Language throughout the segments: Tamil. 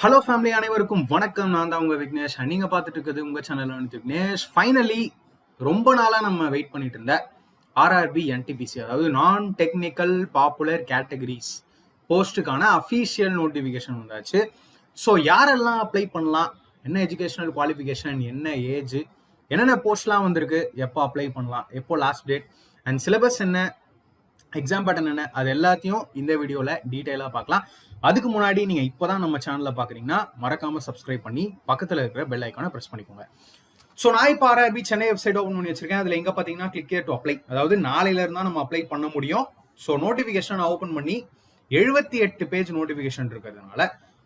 ஹலோ ஃபேமிலி அனைவருக்கும் வணக்கம். நான் தான் உங்கள் விக்னேஷ். நீங்கள் பார்த்துட்டு இருக்கிறது உங்கள் சேனல் வந்து விக்னேஷ். ஃபைனலி ரொம்ப நாளாக நம்ம வெயிட் பண்ணிட்டு இருந்த ஆர்ஆர்பி என்டிபிசி அதாவது நான் டெக்னிக்கல் பாப்புலர் கேட்டகரிஸ் போஸ்ட்டுக்கான அஃபீஷியல் நோட்டிஃபிகேஷன் வந்தாச்சு. ஸோ யாரெல்லாம் அப்ளை பண்ணலாம்? என்ன எஜுகேஷனல் குவாலிஃபிகேஷன் என்ன ஏஜ் என்னென்ன போஸ்ட்லாம் வந்திருக்கு? எப்போ அப்ளை பண்ணலாம்? எப்போ லாஸ்ட் டேட் அண்ட் சிலபஸ் என்ன? எக்ஸாம் பேட்டர்ன் என்ன? அது எல்லாத்தையும் இந்த வீடியோவில் டீட்டெயிலாக பார்க்கலாம். அதுக்கு முன்னாடி நீங்கள் இப்போ தான் நம்ம சேனலில் பார்க்குறீங்கன்னா மறக்காமல் சப்ஸ்கிரைப் பண்ணி பக்கத்தில் இருக்கிற பெல் ஐக்கானை ப்ரெஸ் பண்ணிக்கோங்க. ஸோ நான் இப்போ ஆர்ஆர்பி சென்னை வெப்சைட் ஓப்பன் பண்ணி வச்சிருக்கேன். அதில் எங்கே பார்த்தீங்கன்னா கிளிக் டு அப்ளை அதாவது நாளையில இருந்தா நம்ம அப்ளை பண்ண முடியும். ஸோ நோட்டிஃபிகேஷன் ஓப்பன் பண்ணி எழுபத்தி எட்டு பேஜ் நோட்டிஃபிகேஷன் இருக்கிறதுனால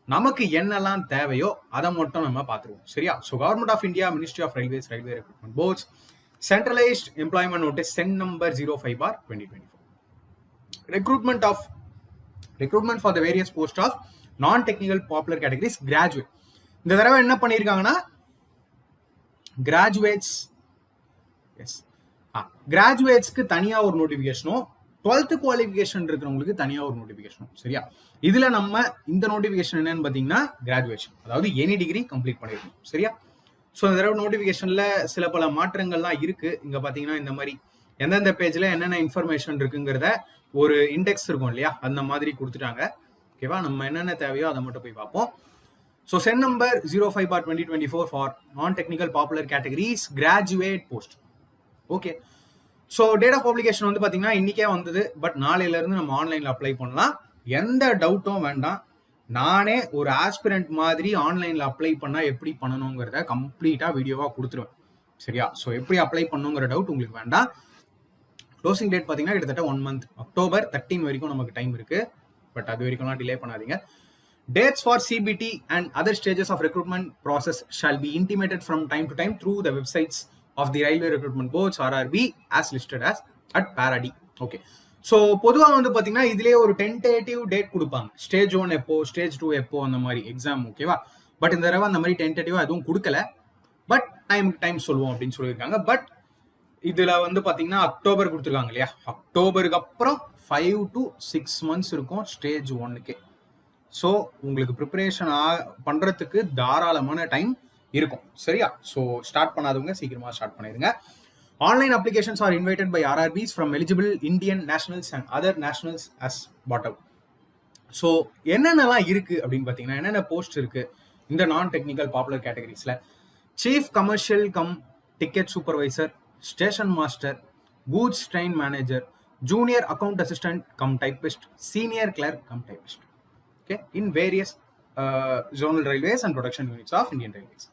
நமக்கு என்னெல்லாம் தேவையோ அதை மட்டும் நம்ம பார்த்துருவோம் சரியா? So government of India ministry of railways railway recruitment boards centralised employment notice CEN number zero five bar twenty twenty four recruitment of recruitment for the various post of non technical popular categories graduate இந்த தடவை என்ன பண்ணியிருக்காங்கன்னா கிராஜுவேட்ஸ் எஸ் ஆ கிராஜுவேட்ஸ்க்கு தனியாக ஒரு நோட்டிஃபிகேஷனும் டுவெல்த்து குவாலிஃபிகேஷன் இருக்கிறவங்களுக்கு தனியாக ஒரு நோட்டிஃபிகேஷனும் சரியா? இதில் நம்ம இந்த நோட்டிஃபிகேஷன் என்னன்னு பார்த்தீங்கன்னா கிராஜுவேஷன் அதாவது எனி டிகிரி கம்ப்ளீட் பண்ணிருக்கோம் சரியா? ஸோ இந்த தடவை நோட்டிஃபிகேஷனில் சில பல மாற்றங்கள்லாம் இருக்குது இங்கே பார்த்தீங்கன்னா இந்த மாதிரி எந்தெந்த பேஜில் என்னென்ன இன்ஃபர்மேஷன் இருக்குங்கிறத ஒரு இண்டெக்ஸ் இருக்கும் இல்லையா? அந்த மாதிரி கொடுத்துட்டாங்க. ஓகேவா நம்ம என்னென்ன தேவையோ அதை மட்டும் போய் பார்ப்போம். So CEN number zero five bar twenty twenty four for non technical popular categories graduate post okay so date of publication வந்து பார்த்தீங்கன்னா இன்றைக்கே வந்தது. பட் நாளையிலேருந்து நம்ம ஆன்லைனில் அப்ளை பண்ணலாம். எந்த டவுட்டும் வேண்டாம். நானே ஒரு ஆஸ்பிரண்ட் மாதிரி ஆன்லைனில் அப்ளை பண்ணால் எப்படி பண்ணணுங்கிறத கம்ப்ளீட்டாக வீடியோவாக கொடுத்துருவேன். சரியா? ஸோ எப்படி அப்ளை பண்ணுங்கிற டவுட் உங்களுக்கு வேண்டாம். க்ளோசிங் டேட் பார்த்தீங்கன்னா கிட்டத்தட்ட ஒன் மந்த் அக்டோபர் தேர்ட்டின் வரைக்கும் நமக்கு டைம் இருக்கு. பட் அது வரைக்கும்லாம் டிலே பண்ணாதீங்க. Dates for CBT and other stages of recruitment process shall be intimated from time to time through the websites of the railway recruitment boards RRB as listed as at பேராடி okay so பொதுவாக வந்து பார்த்தீங்கன்னா இதுலேயே ஒரு டென்டேட்டிவ் டேட் கொடுப்பாங்க. ஸ்டேஜ் ஒன் எப்போ ஸ்டேஜ் டூ எப்போ அந்த மாதிரி எக்ஸாம் ஓகேவா பட் இந்த தடவை அந்த மாதிரி டென்டேட்டிவாக எதுவும் கொடுக்கல. பட் டைமுக்கு டைம் சொல்லுவோம் அப்படின்னு சொல்லியிருக்காங்க. பட் இதுல வந்து பாத்தீங்கன்னா அக்டோபர் கொடுத்துருக்காங்க இல்லையா? அக்டோபருக்கு அப்புறம் ஃபைவ் டு சிக்ஸ் மந்த்ஸ் இருக்கும் ஸ்டேஜ் ஒன்னுக்கே ஸோ உங்களுக்கு ப்ரிப்பரேஷன் ஆ பண்றதுக்கு தாராளமான டைம் இருக்கும். சரியா? ஸோ ஸ்டார்ட் பண்ணாதவங்க சீக்கிரமா ஸ்டார்ட் பண்ணிடுங்க. Online applications are invited by RRBs from eligible Indian nationals and other nationals as bottom so என்னென்னலாம் இருக்கு அப்படின்னு பார்த்தீங்கன்னா என்னென்ன போஸ்ட் இருக்கு? இந்த non technical popular கேட்டகரிஸில் chief commercial cum ticket supervisor station master goods train manager junior account assistant cum typist senior clerk cum typist okay in various zonal railways and production units of Indian railways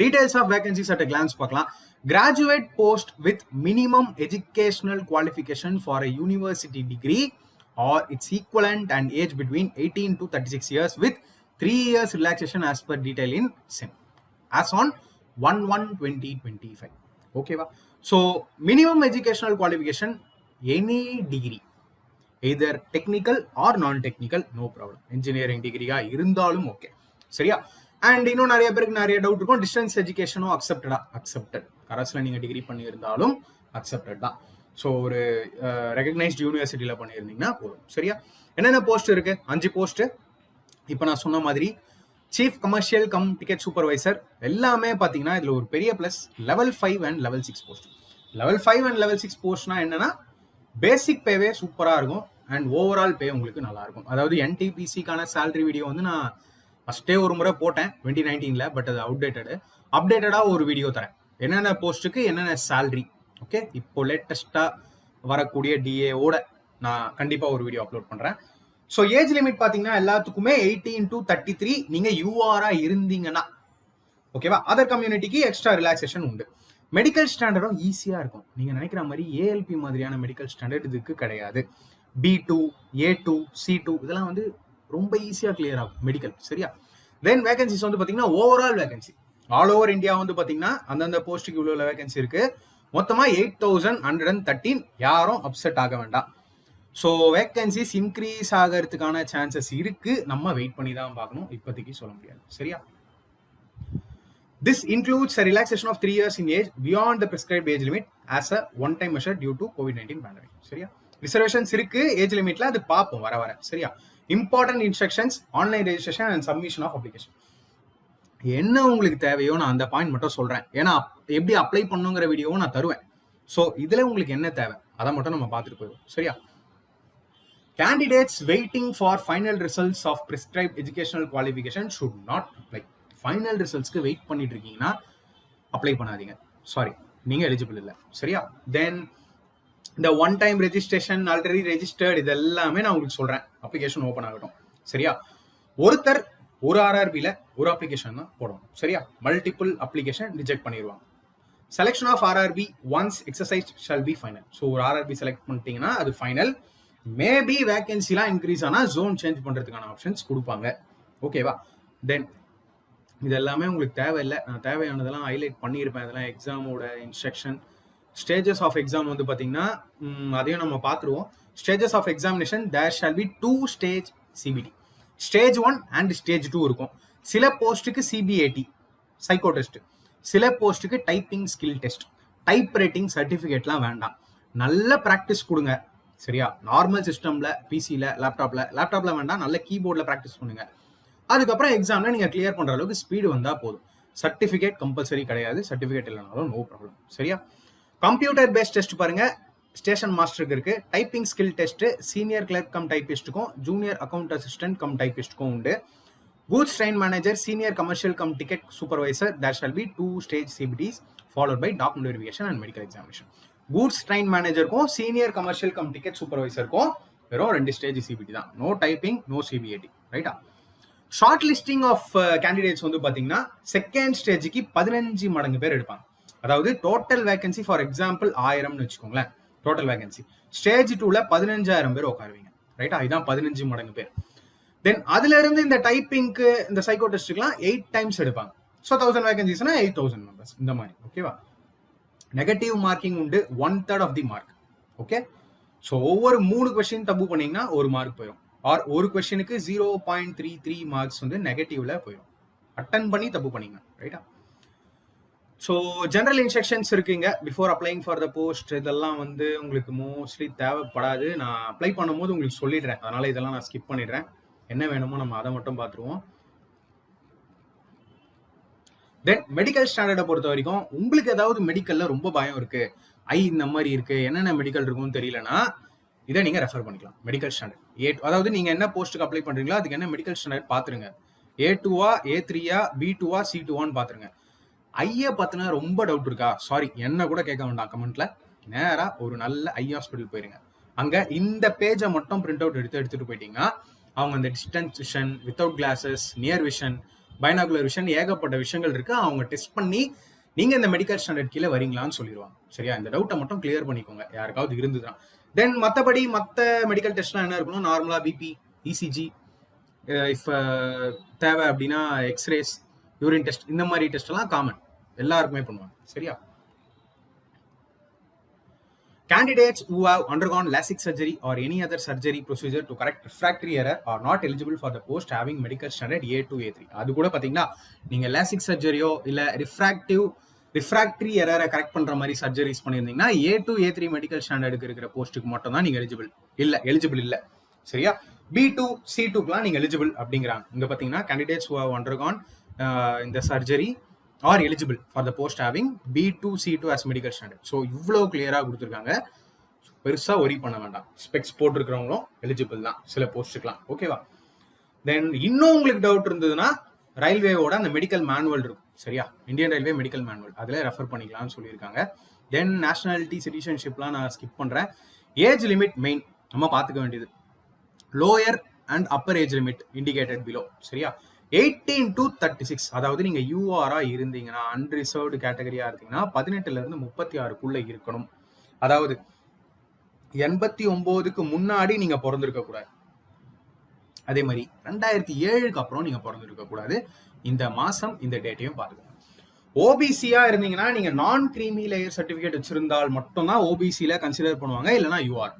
details of vacancies at glance பார்க்கலாம். Graduate post with minimum educational qualification for a university degree or its equivalent and age between eighteen to thirty six years with three years relaxation as per detail in CEN as on one one twenty twenty five ஓகேவா so minimum educational qualification any degree either technical or non technical no problem engineering டிகிரியா இருந்தாலும் ஓகே சரியா? அண்ட் இன்னும் நிறைய பேருக்கு நிறைய டவுட் இருக்கும். டிஸ்டன்ஸ் எஜுகேஷனும் அக்செப்டடா அக்செப்டட் கரஸ்ல நீங்க டிகிரி பண்ணியிருந்தாலும் அக்செப்டட் தான். ஸோ ஒரு ரெகக்னைஸ்ட் யூனிவர்சிட்டியில் பண்ணியிருந்தீங்கன்னா போதும். சரியா? என்னென்ன போஸ்ட் இருக்கு? அஞ்சு போஸ்ட் இப்போ நான் சொன்ன மாதிரி chief commercial cum ticket supervisor எல்லாமே பார்த்தீங்கன்னா இதில் ஒரு பெரிய plus level five and level six post level five and level six போஸ்ட்னா என்னன்னா பேசிக் பேவே சூப்பராக இருக்கும் அண்ட் ஓவரால் பே உங்களுக்கு நல்லா இருக்கும். அதாவது என்டிபிசிக்கான சேலரி வீடியோ வந்து நான் ஃபஸ்ட்டே ஒரு முறை போட்டேன் டுவெண்ட்டி நைன்டீனில் பட் அது அப்டேட்டடு அப்டேட்டடாக ஒரு வீடியோ தரேன். என்னென்ன போஸ்ட்டுக்கு என்னென்ன சேல்ரி ஓகே இப்போ லேட்டஸ்ட்டாக வரக்கூடிய டிஏவோட நான் கண்டிப்பாக ஒரு வீடியோ அப்லோட் பண்ணுறேன் ஸோ ஏஜ் லிமிட் பார்த்தீங்கன்னா எல்லாத்துக்குமே எயிட்டீன் டு தேர்ட்டி த்ரீ நீங்கள் யூஆராக இருந்தீங்கன்னா ஓகேவா அதர் கம்யூனிட்டிக்கு எக்ஸ்ட்ரா ரிலாக்ஸேஷன் உண்டு. மெடிக்கல் ஸ்டாண்டர்டும் ஈஸியாக இருக்கும். நீங்கள் நினைக்கிற மாதிரி ஏஎல்பி மாதிரியான மெடிக்கல் ஸ்டாண்டர்ட் இதுக்கு கிடையாது. B two A two C two இதெல்லாம் வந்து ரொம்ப ஈஸியாக கிளியர் ஆகும் மெடிக்கல் சரியா? தென் வேகன்சிஸ் வந்து பார்த்தீங்கன்னா overall vacancy all over India வந்து பார்த்தீங்கன்னா அந்தந்த போஸ்ட்டுக்கு இவ்வளோ வேகன்சி இருக்குது மொத்தமாக eight thousand hundred and thirteen யாரும் அப்செட் ஆக வேண்டாம். ஸோ வேக்கன்சிஸ் இன்க்ரீஸ் ஆகிறதுக்கான சான்சஸ் இருக்கு. நம்ம வெயிட் பண்ணி தான் பார்க்கணும். இப்போதைக்கு சொல்ல முடியாது. சரியா? This includes a relaxation three years in age beyond the the age limit as a one time measure due due covid nineteen pandemic சரியா? ரிசர்வேஷன்ஸ் இருக்கு. ஏஜ் லிமிட்ல அது பார்ப்போம். வர வர. சரியா? Important instructions online registration and submission of application என்ன உங்களுக்கு தேவையோ நான் அந்த பாயிண்ட் மட்டும் சொல்றேன். ஏன்னா எப்படி அப்ளை பண்ணுங்கிற வீடியோவும் நான் தருவேன். ஸோ இதில் உங்களுக்கு என்ன தேவை? அதை மட்டும் நம்ம பார்த்துட்டு போயிடுவோம். சரியா? Candidates waiting for final results of prescribed educational qualification should not apply final ரிசல்ட்ஸ்க்கு wait பண்ணிட்டு இருக்கீங்கன்னா அப்ளை பண்ணாதீங்க. சாரி நீங்க எலிஜிபிள் இல்லை. சரியா? தென் இந்த one time registration already registered இது எல்லாமே நான் உங்களுக்கு சொல்றேன். அப்ளிகேஷன் ஓப்பன் ஆகட்டும். சரியா? ஒருத்தர் ஒரு ஆர்ஆர்பியில் ஒரு அப்ளிகேஷன் தான் போடணும். சரியா? மல்டிபிள் அப்ளிகேஷன் ரிஜெக்ட் பண்ணிடுவாங்க selection of RRB once exercise shall be final so ஒரு ஆர்ஆர்பி செலக்ட் பண்ணிட்டீங்கன்னா அது ஃபைனல் மேபி வேகன்சிலாம் இன்க்ரீஸ் ஆனால் ஜோன் சேஞ்ச் பண்ணுறதுக்கான ஆப்ஷன்ஸ் கொடுப்பாங்க. ஓகேவா தென் இது எல்லாமே உங்களுக்கு தேவையில்லை. நான் தேவையானதெல்லாம் ஹைலைட் பண்ணியிருப்பேன். இதெல்லாம் எக்ஸாமோட இன்ஸ்ட்ரக்ஷன் ஸ்டேஜஸ் ஆஃப் எக்ஸாம் வந்து பார்த்தீங்கன்னா அதையும் நம்ம பார்த்துருவோம். Stages of examination there shall be two stage CBT stage one and stage two இருக்கும். சில போஸ்ட்டுக்கு சிபிஏடி சைக்கோ டெஸ்ட் சில போஸ்ட்டுக்கு typing skill test type writing சர்டிஃபிகேட்லாம் வேண்டாம். நல்ல ப்ராக்டிஸ் கொடுங்க. சரியா? நார்மல் சிஸ்டமில் பிசியில் லேப்டாப்பில் லேப்டாப்பில் வேண்டாம் நல்ல கீபோர்டில் ப்ராக்டிஸ் பண்ணுங்க. அதுக்கப்புறம் எக்ஸாமில் நீங்கள் கிளியர் பண்ணுற அளவுக்கு ஸ்பீடு வந்தால் போதும். சர்டிஃபிகேட் கம்பல்சரி கிடையாது. சர்டிஃபிகேட் இல்லைனாலும் நோ ப்ராப்ளம் சரியா? கம்ப்யூட்டர் பேஸ்ட் டெஸ்ட் பாருங்க. ஸ்டேஷன் மாஸ்டருக்கு இருக்கு. Typing skill test senior clerk cum டைப்பிஸ்ட்டுக்கும் junior account assistant cum டைப்பிஸ்ட்டுக்கும் உண்டு. Goods train manager senior commercial cum ticket supervisor there shall be two stage CBTs followed by document verification and medical examination goods train மேனேஜருக்கும் senior commercial cum ticket சூப்பர்வைசருக்கும் வெறும் ரெண்டு ஸ்டேஜ் சிபிடி தான். நோ டைப்பிங் நோ சிபிஐடி ரைட்டா ஷார்ட் லிஸ்டிங் ஆஃப் கேண்டிடேட்ஸ் வந்து பார்த்தீங்கன்னா செகண்ட் ஸ்டேஜுக்கு பதினஞ்சு மடங்கு பேர் எடுப்பாங்க. அதாவது டோட்டல் வேகன்சி ஃபார் எக்ஸாம்பிள் ஆயிரம்னு வச்சுக்கோங்களேன். டோட்டல் வேகன்சி ஸ்டேஜ் டூவில் பதினஞ்சாயிரம் பேர் உட்காருவீங்க. ரைட்டா இதுதான் பதினஞ்சு மடங்கு பேர். தென் அதுல இருந்து இந்த டைப்பிங்க்கு இந்த சைக்கோ டெஸ்ட்டுக்குலாம் எயிட் டைம்ஸ் எடுப்பாங்க. ஸோ தௌசண்ட் வேகன்சிஸ்னா எயிட் தௌசண்ட் மெம்பர்ஸ் இந்த மாதிரி. ஓகேவா நெகட்டிவ் மார்க்கிங் உண்டு one third of the mark okay so ஒவ்வொரு மூணு கொஸ்டின் தப்பு பண்ணீங்கன்னா ஒரு மார்க் போயிடும் ஆர் ஒரு கொஸ்டினுக்கு zero point three three marks வந்து நெகட்டிவ்ல போயிடும் அட்டன் பண்ணி தப்பு பண்ணீங்க ரைட்டா ஸோ ஜென்ரல் இன்ஸ்ட்ரக்ஷன்ஸ் இருக்குங்க. Before applying for the post இதெல்லாம் வந்து உங்களுக்கு மோஸ்ட்லி தேவைப்படாது. நான் அப்ளை பண்ணும்போது உங்களுக்கு சொல்லிடுறேன். அதனால இதெல்லாம் நான் ஸ்கிப் பண்ணிடுறேன். என்ன வேணுமோ நம்ம அதை மட்டும் பார்த்துருவோம். தென் மெடிக்கல் ஸ்டாண்டர்டை பொறுத்த வரைக்கும் உங்களுக்கு ஏதாவது மெடிக்கல்ல ரொம்ப பயம் இருக்கு. ஐ இந்த மாதிரி இருக்கு. என்னென்ன மெடிக்கல் இருக்கும்னு தெரியலனா இதை நீங்க ரெஃபர் பண்ணிக்கலாம். மெடிக்கல் ஸ்டாண்டர்ட் ஏ அதாவது நீங்க என்ன போஸ்ட்டுக்கு அப்ளை பண்றீங்களோ அதுக்கு என்ன மெடிக்கல் ஸ்டாண்டர்ட் பாத்துருங்க. ஏ டூவா ஏ த்ரீயா பி டூவா சி டூவான்னு பாத்துருங்க. ஐய பத்தினா ரொம்ப டவுட் இருக்கா? சாரி என்ன கூட கேட்க வேண்டாம் கமெண்ட்ல நேரா ஒரு நல்ல ஐ ஹாஸ்பிட்டல் போயிருங்க. அங்க இந்த பேஜை மட்டும் பிரிண்ட் அவுட் எடுத்து எடுத்துட்டு போயிட்டீங்கன்னா அவங்க அந்த distance vision without glasses near vision binocular vision ஏகப்பட்ட விஷயங்கள் இருக்கு. அவங்க டெஸ்ட் பண்ணி நீங்க இந்த மெடிக்கல் ஸ்டாண்டர்ட் கீழே வரீங்களான்னு சொல்லிடுவாங்க. சரியா? இந்த டவுட்டை மட்டும் கிளியர் பண்ணிக்கோங்க. யாருக்காவது இருந்துதான் தென் மற்றபடி மற்ற மெடிக்கல் டெஸ்ட்லாம் என்ன இருக்கணும் நார்மலா பிபி இசிஜி இஃப் தேவை அப்படின்னா எக்ஸ்ரேஸ் யூரின் டெஸ்ட் இந்த மாதிரி டெஸ்ட் எல்லாம் காமன் எல்லாருக்குமே பண்ணுவாங்க. சரியா? Candidates who have undergone LASIK surgery or any other surgery procedure to correct refractory error are not eligible for the post having medical standard A2, A3. அது கூட பார்த்தீங்கன்னா நீங்கள் லாசிக் சர்ஜரியோ இல்லை ரிஃப்ராக்டிவ் ரிஃப்ராக்டரி எரரை கரெக்ட் பண்ணுற மாதிரி சர்ஜரிஸ் பண்ணியிருந்தீங்கன்னா A two A three medical ஸ்டாண்டர்டுக்கு இருக்கிற போஸ்ட்டுக்கு மட்டும் தான் நீங்கள் எலிஜிபிள் இல்லை எலிஜிபிள் இல்லை. சரியா? பி டூ சி டூக்குலாம் நீங்கள் எலிஜிபிள் அப்படிங்கிறாங்க. இங்கே பார்த்தீங்கன்னா கேண்டிடேட்ஸ் ஹூ ஹவ் அண்டர்கான் இந்த surgery are eligible for the post having B two C two as medical standard so இவ்வளோ கிளியராக கொடுத்துருக்காங்க. பெருசாக ஒரி பண்ண வேண்டாம். ஸ்பெக்ஸ் போட்டிருக்கிறவங்களும் எலிஜிபிள் தான். சில போஸ்ட்டுக்கலாம் ஓகேவா தென் இன்னும் உங்களுக்கு டவுட் இருந்ததுன்னா ரயில்வேவோட அந்த மெடிக்கல் மேனுவல் இருக்கும். சரியா? இந்தியன் ரயில்வே மெடிக்கல் மேனுவல் அதில் ரெஃபர் பண்ணிக்கலாம்னு சொல்லியிருக்காங்க. தென் நேஷனாலிட்டி சிட்டிசன்ஷிப்லாம் நான் ஸ்கிப் பண்ணுறேன் ஏஜ் லிமிட் மெயின் நம்ம பார்த்துக்க வேண்டியது. Lower and upper age limit indicated below சரியா? எயிட்டீன் டு தேர்ட்டி சிக்ஸ் அதாவது நீங்கள் யூஆராக இருந்தீங்கன்னா அன்ரிசர்வ்டு கேட்டகரியாக இருந்தீங்கன்னா பதினெட்டுலேருந்து முப்பத்தி ஆறுக்குள்ளே இருக்கணும். அதாவது எண்பத்தி ஒம்போதுக்கு முன்னாடி நீங்கள் பிறந்திருக்க கூடாது. அதே மாதிரி ரெண்டாயிரத்தி ஏழுக்கு அப்புறம் நீங்கள் பிறந்திருக்க கூடாது. இந்த மாதம் இந்த டேட்டையும் பாத்துக்கோங்க ஓபிசியா இருந்தீங்கன்னா நீங்க நான் கிரீமி லேயர் சர்டிபிகேட் வச்சிருந்தால் மட்டும்தான் ஓபிசியில் கன்சிடர் பண்ணுவாங்க இல்லைன்னா யூஆர்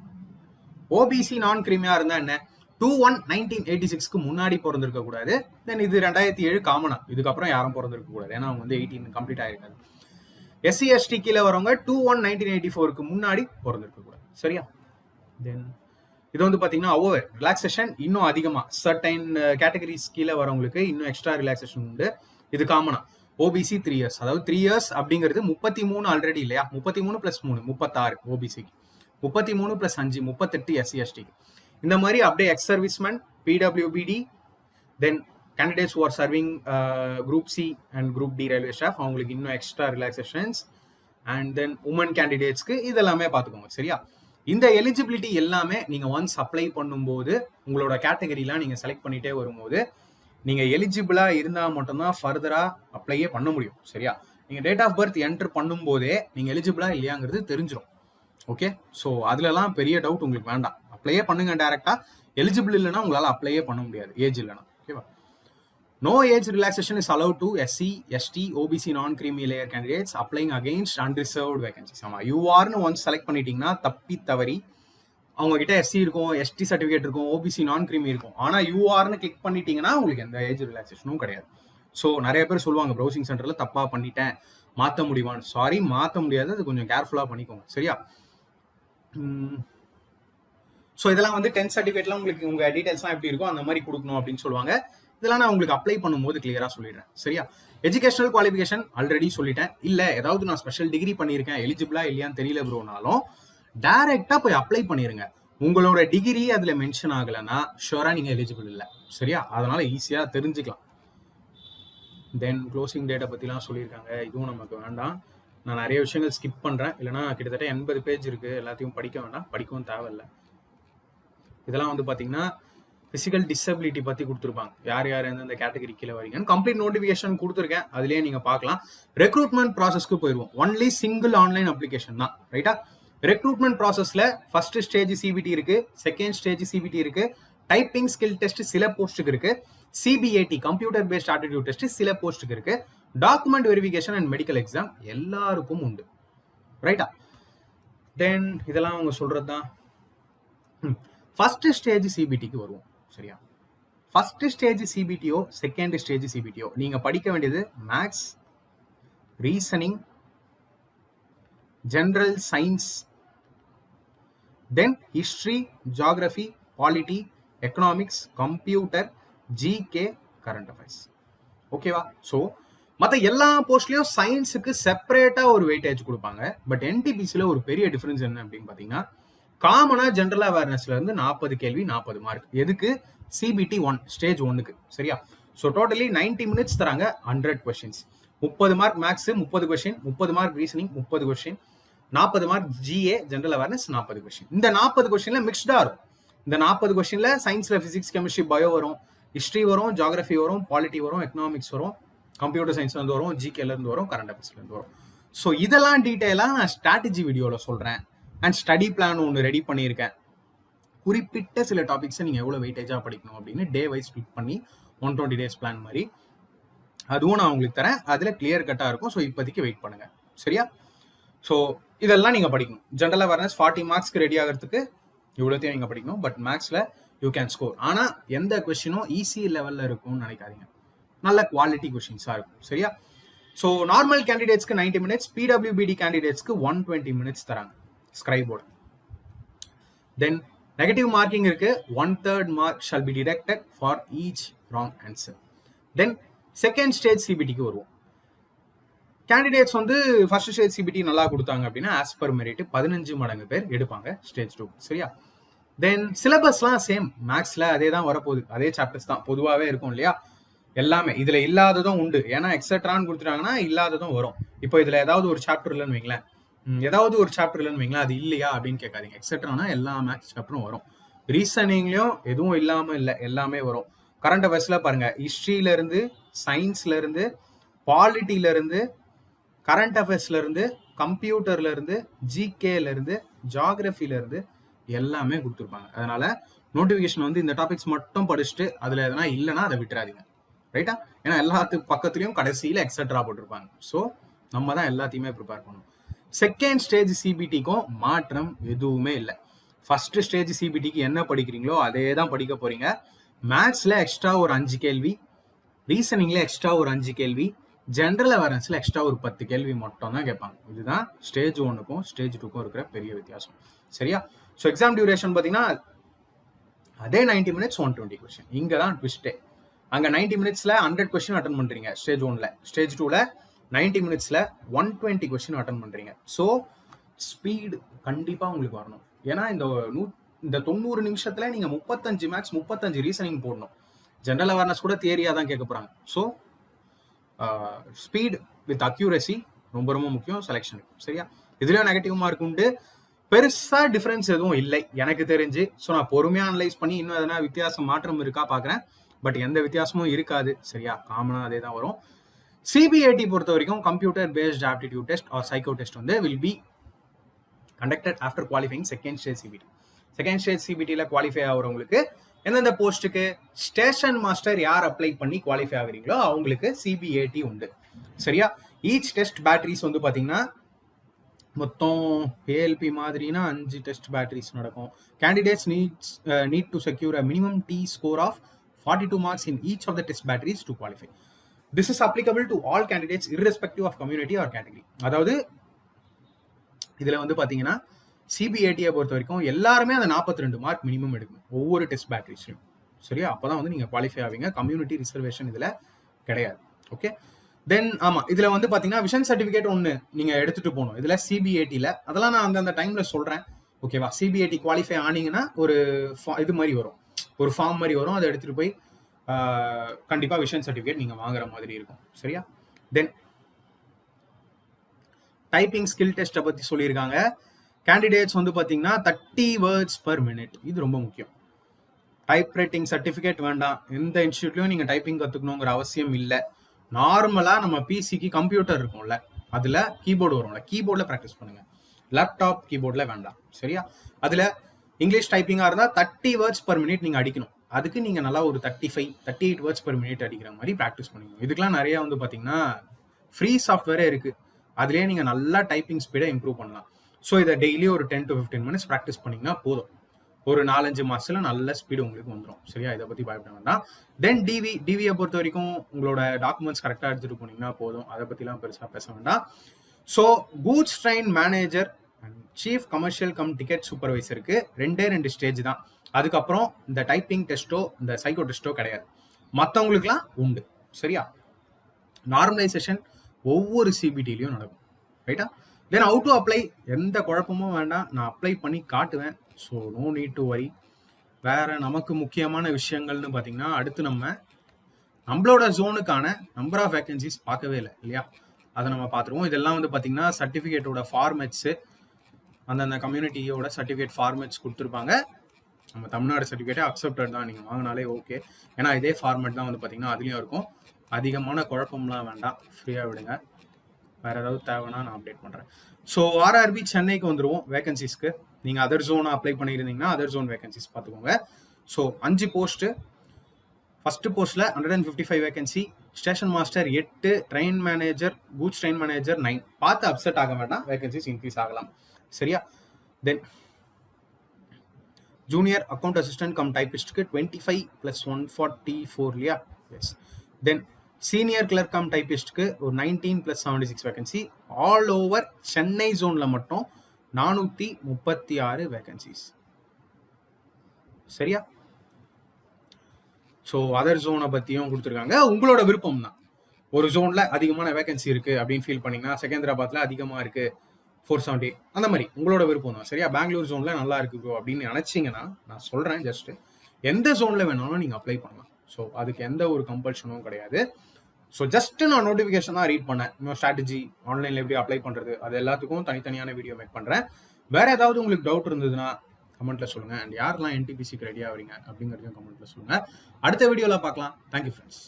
ஓபிசி நான் கிரீமியா இருந்தா என்ன? டூ ஒன் நைன்டீன் எயிட்டி சிக்ஸ்க்கு முன்னாடி பிறந்திருக்க கூடாது. தென் இது ரெண்டாயிரத்தி ஏழு காமனா. இதுக்கப்புறம் யாரும் பிறந்திருக்க கூடாது. ஏன்னா அவங்க வந்து எயிட்டீன் கம்ப்ளீட் ஆயிருக்காது எஸ்சி எஸ்டி கீழே வரவங்க டூ ஒன் நைன்டீன் எயிட்டி ஃபோருக்கு முன்னாடி பிறந்திருக்க கூடாது. சரியா? தென் இது வந்து பார்த்தீங்கன்னா ஓவர் ரிலாக்ஸேஷன் இன்னும் அதிகமாக சர்டைன் கேட்டகரிஸ் கீழே வரவங்களுக்கு இன்னும் எக்ஸ்ட்ரா ரிலாக்ஸேஷன் உண்டு. இது காமனா. ஓபிசி த்ரீ இயர்ஸ் அதாவது த்ரீ இயர்ஸ் அப்படிங்கிறது முப்பத்தி மூணு ஆல்ரெடி இல்லையா? முப்பத்தி மூணு பிளஸ் மூணு முப்பத்தாறு ஓபிசிக்கு முப்பத்தி மூணு பிளஸ் அஞ்சு முப்பத்தெட்டு எஸ்சி எஸ்டிக்கு இந்த மாதிரி அப்படியே ex serviceman PWBD then candidates are serving group C and group D railway staff அவங்களுக்கு இன்னும் extra relaxations and then women கேண்டிடேட்ஸ்க்கு இதெல்லாமே பார்த்துக்கோங்க சரியா? இந்த எலிஜிபிலிட்டி எல்லாமே நீங்கள் ஒன்ஸ் அப்ளை பண்ணும்போது உங்களோட கேட்டகரிலாம் நீங்கள் செலக்ட் பண்ணிட்டே வரும்போது நீங்கள் எலிஜிபிளாக இருந்தால் மட்டும்தான் ஃபர்தராக அப்ளையே பண்ண முடியும் சரியா? நீங்கள் டேட் ஆஃப் பர்த் என்டர் பண்ணும்போதே நீங்கள் எலிஜிபிளாக இல்லையாங்கிறது தெரிஞ்சிடும் ஓகே ஸோ அதுலலாம் பெரிய டவுட் உங்களுக்கு வேண்டாம். அப்ளையே பண்ணுங்க டேரெக்டாக எலிஜிபிள் இல்லைன்னா உங்களால் அப்ளையே பண்ண முடியாது ஏஜ் இல்லைன்னா. No age relaxation is allowed to SC ST OBC non creamy layer candidates applying against unreserved vacancies U யூஆர்னு once select பண்ணிட்டீங்கன்னா தப்பி தவறி அவங்க கிட்ட எஸ்சி இருக்கும் எஸ்டி சர்டிஃபிகேட் இருக்கும் ஓபிசி நான் கிரீமி இருக்கும். ஆனால் யூஆர்னு கிளிக் பண்ணிட்டீங்கன்னா உங்களுக்கு எந்த ஏஜ் ரிலாக்ஸேஷனும் கிடையாது. ஸோ நிறைய பேர் சொல்லுவாங்க ப்ரௌசிங் சென்டரில் தப்பாக பண்ணிட்டேன் மாற்ற முடியுமான்னு. சாரி மாற்ற முடியாது அது கொஞ்சம் கேர்ஃபுல்லா பண்ணிக்கோங்க. சரியா? ஸோ இதெல்லாம் வந்து டென்த் சர்டிஃபிகேட்லாம் உங்களுக்கு உங்க டீட்டெயில்ஸ்லாம் எப்படி இருக்கும் அந்த மாதிரி கொடுக்கணும் அப்படின்னு சொல்லுவாங்க. இதெல்லாம் நான் உங்களுக்கு அப்ளை பண்ணும்போது கிளியரா சொல்லிடுறேன். சரியா? எஜுகேஷனல் குவாலிஃபிகேஷன் ஆல்ரெடி சொல்லிட்டேன். இல்ல ஏதாவது நான் ஸ்பெஷல் டிகிரி பண்ணியிருக்கேன் எலிஜிபிளா இல்லையான்னு தெரியல ப்ரோனாலும் டைரக்டா போய் அப்ளை பண்ணிருங்க. உங்களோட டிகிரி அதுல மென்ஷன் ஆகலைன்னா ஷுவரா நீங்க எலிஜிபிள் இல்லை. சரியா? அதனால ஈஸியா தெரிஞ்சுக்கலாம். தென் க்ளோசிங் டேட்டை பத்திலாம் சொல்லியிருக்காங்க. இதுவும் நமக்கு வேண்டாம். நான் நிறைய விஷயங்கள் ஸ்கிப் பண்றேன். இல்லைனா கிட்டத்தட்ட எண்பது பேஜ் இருக்கு. எல்லாத்தையும் படிக்க வேண்டாம். படிக்கவும் தேவையில்லை. இதெல்லாம் வந்து பாத்தீங்கன்னா பிசிக்கல் டிசபிலிட்டி பத்தி கொடுத்துருப்பாங்க. யார் யார் எந்தெந்த கேட்டகரி கீழே வரீங்கன்னு கம்ப்ளீட் நோட்டிஃபிகேஷன் கொடுத்துருக்கேன். அதுலயே நீங்க பார்க்கலாம். ரெக்ரூட்மெண்ட் ப்ராசஸ்க்கு போயிருவோம் ஒன்லி சிங்கிள் ஆன்லைன் அப்ளிகேஷன் தான். ரைட்டா ரெக்ரூட்மெண்ட் ப்ராசஸ்ல ஃபர்ஸ்ட் ஸ்டேஜ் சிபிடி இருக்கு. செகண்ட் ஸ்டேஜ் சிபிடி இருக்கு. டைப்பிங் ஸ்கில் டெஸ்ட் சில போஸ்ட்டுக்கு இருக்கு. CBAT computer based aptitude test சில போஸ்ட்டுக்கு இருக்கு. Document verification and medical exam எல்லாருக்கும் உண்டு. ரைட்டா தென் இதெல்லாம் அவங்க சொல்றது தான் ஃபர்ஸ்ட் hmm. ஸ்டேஜ் சிபிடிக்கு வருவோம். சரியா? ஃபர்ஸ்ட் ஸ்டேஜ் சிபிடிஓ செகண்ட் ஸ்டேஜ் சிபிடிஓ நீங்க படிக்க வேண்டியது maths reasoning general science then history geography polity economics computer GK current affairs ஓகேவா ஸோ மற்ற எல்லா போஸ்ட்லயும் சயின்ஸுக்கு செப்பரேட்டா ஒரு வெயிட்டேஜ் கொடுப்பாங்க. பட் என்டிபிசியில் ஒரு பெரிய டிஃப்ரென்ஸ் என்ன அப்படின்னு பார்த்தீங்கன்னா காமனா ஜென்ரல் அவேர்னஸ்ல இருந்து நாற்பது கேள்வி நாற்பது மார்க் எதுக்கு? சிபிடி ஒன் ஸ்டேஜ் ஒன்னுக்கு சரியா? ஸோ டோட்டலி நைன்டி மினிட்ஸ் தராங்க ஹண்ட்ரட் கொஸ்டின்ஸ் முப்பது மார்க் மேக்ஸ் முப்பது கொஸ்டின் முப்பது மார்க் ரீசனிங் முப்பது கொஸ்டின் நாற்பது மார்க் ஜிஏ ஜென்ரல் அவேர்னஸ் நாற்பது கொஸ்டின் இந்த நாற்பது கொஸ்டின்ல மிக்ஸ்டா இருக்கும். இந்த நாற்பது கொஸ்டின்ல சயின்ஸ்ல பிசிக்ஸ் கெமிஸ்ட்ரி பயோ வரும் ஹிஸ்ட்ரி வரும் ஜாகிரபி வரும் பாலிட்டி வரும் எக்கனாமிக்ஸ் வரும் கம்ப்யூட்டர் சயின்ஸ்ல இருந்து வரும் ஜிகேல இருந்து வரும் கரண்ட் அஃபேர்ஸ்ல இருந்து வரும். ஸோ இதெல்லாம் டீட்டெயிலாக நான் ஸ்ட்ராட்டஜி வீடியோவில் சொல்கிறேன் அண்ட் ஸ்டடி பிளான் ஒன்று ரெடி பண்ணியிருக்கேன். குறிப்பிட்ட சில டாபிக்ஸை நீங்கள் எவ்வளோ வெயிட்டேஜாக படிக்கணும் அப்படின்னு டே வைஸ் ஸ்பிட் பண்ணி ஒன் டுவெண்ட்டி டேஸ் பிளான் மாதிரி அதுவும் நான் உங்களுக்கு தரேன். அதில் கிளியர் கட்டாக இருக்கும். ஸோ இப்போதைக்கு வெயிட் பண்ணுங்கள் சரியா? ஸோ இதெல்லாம் நீங்கள் படிக்கணும். ஜென்ரல் அவேர்னஸ் ஃபார்ட்டி மார்க்ஸ்க்கு ரெடி ஆகிறதுக்கு இவ்வளோத்தையும் நீங்கள் படிக்கணும். பட் மேக்ஸில் யூ கேன் ஸ்கோர் ஆனால் எந்த கொஷினும் ஈஸி லெவலில் இருக்கும்னு நினைக்காதீங்க. நல்ல குவாலிட்டி கொஷின்ஸாக இருக்கும். சரியா? ஸோ நார்மல் கேண்டிடேட்ஸ்க்கு நைன்டி மினிட்ஸ் பிடபிள்யூபிடி கேண்டிடேட்ஸ்க்கு ஒன் டுவெண்ட்டி மினிட்ஸ் தராங்க. ஸ்கிரைபோட தென் நெகட்டிவ் மார்க்கிங் இருக்கு. One third mark shall be deducted for each wrong answer then second stage சிபிடிக்கு வருவோம். கேண்டிடேட்ஸ் வந்து ஃபர்ஸ்ட் ஸ்டேஜ் சிபிடி நல்லா கொடுத்தாங்க அப்படின்னா ஆஸ் பர் மெரிட் பதினஞ்சு மடங்கு பேர் எடுப்பாங்க ஸ்டேஜ் டூ சரியா? தென் சிலபஸ்லாம் சேம் மேக்ஸ்ல அதே தான் வரப்போகுது. அதே சாப்டர்ஸ் தான். பொதுவாகவே இருக்கும் இல்லையா? எல்லாமே. இதுல இல்லாததும் உண்டு. ஏன்னா எக்ஸட்ரான்னு கொடுத்துட்டாங்கன்னா இல்லாததும் வரும். இப்போ இதுல ஏதாவது ஒரு சாப்டர் இல்லைன்னு வைங்களேன். ஏதாவது ஒரு சாப்டர் இல்லைன்னு வைங்களேன் அது இல்லையா அப்படின்னு கேட்காதீங்க. எக்ஸெட்ரானா எல்லா மேக்ஸ் சாப்டரும் வரும். ரீசனிங்லயும் எதுவும் இல்லாம இல்லை எல்லாமே வரும். கரண்ட் அஃபேர்ஸ்ல பாருங்க ஹிஸ்ட்ரியில இருந்து சயின்ஸ்ல இருந்து பாலிட்டில இருந்து கரண்ட் அஃபேர்ஸ்ல இருந்து கம்ப்யூட்டர்ல இருந்து ஜிகேல இருந்து ஜாகிரபில இருந்து எல்லாமே கொடுத்துருப்பாங்க. அதனால நோட்டிபிகேஷன் வந்து இந்த டாபிக்ஸ் மட்டும் படிச்சுட்டு அதுல எதனா இல்லைன்னா அதை விட்டுறாதீங்க. ரைட்டா ஏன்னா எல்லாத்துக்கு பக்கத்துலயும் கடைசியில எக்ஸட்ரா போட்டிருப்பாங்க. ஸோ நம்ம தான் எல்லாத்தையுமே ப்ரிப்பேர் பண்ணணும். செகண்ட் ஸ்டேஜ் சிபிடிக்கும் மாற்றம் எதுவுமே இல்லை. ஃபர்ஸ்ட் ஸ்டேஜ் சிபிடிக்கு என்ன படிக்கிறீங்களோ அதே தான் படிக்க போறீங்க. மேத்ஸ்ல எக்ஸ்ட்ரா ஒரு அஞ்சு கேள்வி ரீசனிங்ல எக்ஸ்ட்ரா ஒரு அஞ்சு கேள்வி ஜென்ரல் அவேர்னஸ்ல எக்ஸ்ட்ரா ஒரு பத்து கேள்வி மட்டும் தான் கேட்பாங்க. இதுதான் ஸ்டேஜ் ஒன்னுக்கும் ஸ்டேஜ் டூக்கும் இருக்கிற பெரிய வித்தியாசம். சரியா? ஸோ எக்ஸாம் டியூரேஷன் பார்த்தீங்கன்னா அதே ninety minutes one twenty question இங்கே தான் ட்விஸ்ட்டே அங்கே நைன்டி மினிட்ஸில் ஹண்ட்ரட் கொஸ்டின் அட்டன் பண்ணுறீங்க ஸ்டேஜ் ஒன்ல ஸ்டேஜ் டூவில் நைன்டி மினிட்ஸில் ஒன் டுவெண்ட்டி கொஸ்டின் அட்டன் பண்ணுறீங்க ஸோ ஸ்பீடு கண்டிப்பாக உங்களுக்கு வரணும். ஏன்னா இந்த நூ இந்த தொண்ணூறு நிமிஷத்தில் நீங்கள் முப்பத்தஞ்சு மேக்ஸ் முப்பத்தஞ்சு ரீசனிங் போடணும். ஜென்ரல் அவேர்னஸ் கூட தியரியாக தான் கேட்க போகிறாங்க ஸோ ஸ்பீட் வித் அக்யூரசி ரொம்ப ரொம்ப முக்கியம். செலெக்ஷன் சரியா? இதுலேயும் நெகட்டிவ் மார்க் உண்டு. பெருசாக டிஃப்ரென்ஸ் எதுவும் இல்லை. எனக்கு தெரிஞ்சு. ஸோ நான் பொறுமையாக அனலைஸ் பண்ணி இன்னும் எதனா வித்தியாசம் மாற்றம் இருக்கா பார்க்குறேன் பட் எந்த வித்தியாசமும் இருக்காது. சரியா? காமனாக அதே தான் வரும். சிபிஐடி பொறுத்த வரைக்கும் computer based aptitude test or psycho test வந்து will be conducted after qualifying second stage CBT second stage சிபிடியில் qualify ஆகிறவங்களுக்கு எந்தெந்த போஸ்ட்டுக்கு ஸ்டேஷன் மாஸ்டர் யார் அப்ளை பண்ணி குவாலிஃபை ஆகுறீங்களோ அவங்களுக்கு சிபிஏடி உண்டு. சரியா? ஈச் டெஸ்ட் பேட்டரிஸ் வந்து பார்த்தீங்கன்னா மொத்தம் ஏஎல்பி மாதிரினா அஞ்சு டெஸ்ட் பேட்டரிஸ் நடக்கும். Candidates needs need to secure a minimum T score of forty two marks in each of the test batteries to qualify this is applicable to all candidates irrespective of community or category அதாவது இதில் வந்து பார்த்தீங்கன்னா சிபிஐடியை பொறுத்த வரைக்கும் எல்லாருமே அந்த நாற்பத்தி ரெண்டு மார்க் மினிமம் எடுக்கும் ஒவ்வொரு டெஸ்ட் பேட்டரிஸ்லையும் சரியா? அப்போ தான் வந்து நீங்கள் குவாலிஃபை ஆவீங்க. கம்யூனிட்டி ரிசர்வேஷன் இதில் கிடையாது. ஓகே தென் ஆமாம் இதில் வந்து பார்த்தீங்கன்னா விஷன் சர்டிஃபிகேட் ஒன்று நீங்கள் எடுத்துகிட்டு போகணும். இதில் சிபிஐடியில் அதெல்லாம் நான் அந்த அந்த டைமில் சொல்கிறேன் ஓகேவா சிபிஐடி குவாலிஃபை ஆனீங்கன்னா ஒரு இது மாதிரி வரும். ஒரு ஃபார்ம் மாதிரி வரும். அதை எடுத்துகிட்டு போய் கண்டிப்பாக விஷன் சர்டிஃபிகேட் நீங்கள் வாங்குற மாதிரி இருக்கும். சரியா? தென் டைப்பிங் ஸ்கில் டெஸ்ட்டை பற்றி சொல்லியிருக்காங்க. கேண்டிடேட்ஸ் வந்து பார்த்தீங்கன்னா தேர்ட்டி வேர்ட்ஸ் பர் மினிட் இது ரொம்ப முக்கியம். டைப் ரைட்டிங் சர்டிஃபிகேட் வேண்டாம். எந்த இன்ஸ்டியூட்லையும் நீங்கள் டைப்பிங் கற்றுக்கணுங்கிற அவசியம் இல்லை. நார்மலாக நம்ம பிசிக்கு கம்ப்யூட்டர் இருக்கும்ல. அதில் கீபோர்டு வரும்ல. கீபோர்டில் ப்ராக்டிஸ் பண்ணுங்கள் லேப்டாப் கீபோர்டில் வேண்டாம். சரியா? அதில் இங்கிலீஷ் டைப்பிங்காக இருந்தால் தேர்ட்டி வேர்ட்ஸ் பர் மினிட் நீங்கள் அடிக்கணும். அதுக்கு நீங்கள் நல்லா ஒரு thirty five thirty eight words per minute அடிக்கிற மாதிரி ப்ராக்டிஸ் பண்ணிக்கணும் இதுக்கெல்லாம் நிறைய வந்து பார்த்தீங்கன்னா ஃப்ரீ சாஃப்ட்வேரே இருக்குது அதுலேயே நீங்கள் நல்லா டைப்பிங் ஸ்பீடை இம்ப்ரூவ் பண்ணலாம். ஸோ இதை டெய்லி ஒரு ten to fifteen minutes practice பண்ணிங்கன்னா போதும். ஒரு நாலஞ்சு மாசத்துல நல்ல ஸ்பீடு உங்களுக்கு வந்துடும் சரியா? இதை பற்றி பயப்பட வேண்டாம். தென் டிவி டிவியை பொறுத்த வரைக்கும் உங்களோட டாக்குமெண்ட்ஸ் கரெக்டாக எடுத்துகிட்டு போனீங்கன்னா போதும். அதை பற்றிலாம் பெருசாக பேச வேண்டாம். So goods train manager and chief commercial cum ticket சூப்பர்வைசருக்கு ரெண்டே ரெண்டு ஸ்டேஜ் தான். அதுக்கப்புறம் இந்த டைப்பிங் டெஸ்ட்டோ இந்த சைக்கோ டெஸ்ட்டோ கிடையாது. மற்றவங்களுக்குலாம் உண்டு. சரியா? நார்மலைசேஷன் ஒவ்வொரு சிபிடிலையும் நடக்கும். ரைட்டா தென் அவுட் டு அப்ளை எந்த குழப்பமும் வேண்டாம். நான் அப்ளை பண்ணி காட்டுவேன். So no need to worry வேற நமக்கு முக்கியமான விஷயங்கள்னு பார்த்தீங்கன்னா அடுத்து நம்ம நம்மளோட ஜோனுக்கான நம்பர் ஆஃப் வேகன்சிஸ் பார்க்கவே இல்லை இல்லையா? அதை நம்ம பார்த்துருவோம். இதெல்லாம் வந்து பார்த்தீங்கன்னா சர்டிஃபிகேட்டோட ஃபார்மேட்ஸு அந்தந்த கம்யூனிட்டியோட சர்டிஃபிகேட் ஃபார்மேட்ஸ் கொடுத்துருப்பாங்க. நம்ம தமிழ்நாடு சர்டிஃபிகேட்டே அக்செப்டட் தான் நீங்கள் வாங்கினாலே ஓகே ஏன்னா இதே ஃபார்மேட் தான் வந்து பார்த்தீங்கன்னா அதுலேயும் இருக்கும். அதிகமான குழப்பம்லாம் வேண்டாம். ஃப்ரீயாக விடுங்க. வேறு ஏதாவது தேவைன்னா நான் அப்டேட் பண்ணுறேன் ஸோ ஆர்ஆர்பி சென்னைக்கு வந்துடுவோம் வேகன்சிஸ்க்கு நீங்கள் அதர் ஜோன் அப்ளை பண்ணியிருந்தீங்கன்னா அதர் ஜோன் வேகன்சிஸ் பார்த்துக்கோங்க. ஸோ அஞ்சு போஸ்ட்டு ஃபர்ஸ்ட் போஸ்ட்டில் hundred and fifty five vacancy station master எட்டு train manager goods train manager nine பார்த்து அப்செட் ஆக வேண்டாம். வேகன்சிஸ் இன்க்ரீஸ் ஆகலாம். சரியா? Then junior account assistant cum டைபிஸ்ட்க்கு twenty five plus one forty four இல்லையா yes then senior clerk cum டைபிஸ்ட்க்கு ஒரு nineteen plus seventy six vacancy all over Chennai ஜோனில் மட்டும் நானூற்றி முப்பத்தி ஆறு வேகன்சிஸ் சரியா? ஸோ அதர் ஜோனை பற்றியும் கொடுத்துருக்காங்க. உங்களோட விருப்பம் தான் ஒரு ஜோனில் அதிகமான வேகன்சி இருக்குது அப்படின்னு ஃபீல் பண்ணிங்கன்னா செகந்திராபாத்தில் அதிகமாக இருக்குது ஃபோர் செவன்ட்டி அந்த மாதிரி உங்களோட விருப்பம் தான். சரியா? பெங்களூர் ஜோனில் நல்லா இருக்கு அப்படின்னு நினச்சிங்கன்னா நான் சொல்கிறேன் ஜஸ்ட்டு எந்த ஜோனில் வேணாலும் நீங்கள் அப்ளை பண்ணலாம். ஸோ அதுக்கு எந்த ஒரு கம்பல்ஷனும் கிடையாது. ஸோ ஜஸ்ட் நான் நோட்டிஃபிகேஷன் தான் ரீட் பண்ணேன். இன்னும் ஸ்ட்ராட்டஜி ஆன்லைனில் எப்படி அப்ளை பண்ணுறது அது எல்லாத்துக்கும் தனித்தனியான வீடியோ மேக் பண்ணுறேன் வேறு ஏதாவது உங்களுக்கு டவுட் இருந்ததுன்னா கமெண்ட்டில் சொல்லுங்கள் அண்ட் யாரெல்லாம் என்டிபிசிக்கு ரெடி ஆகிறீங்க அப்படிங்கிறதையும் கமெண்ட்டில் சொல்லுங்கள் அடுத்த வீடியோவில் பார்க்கலாம். Thank you friends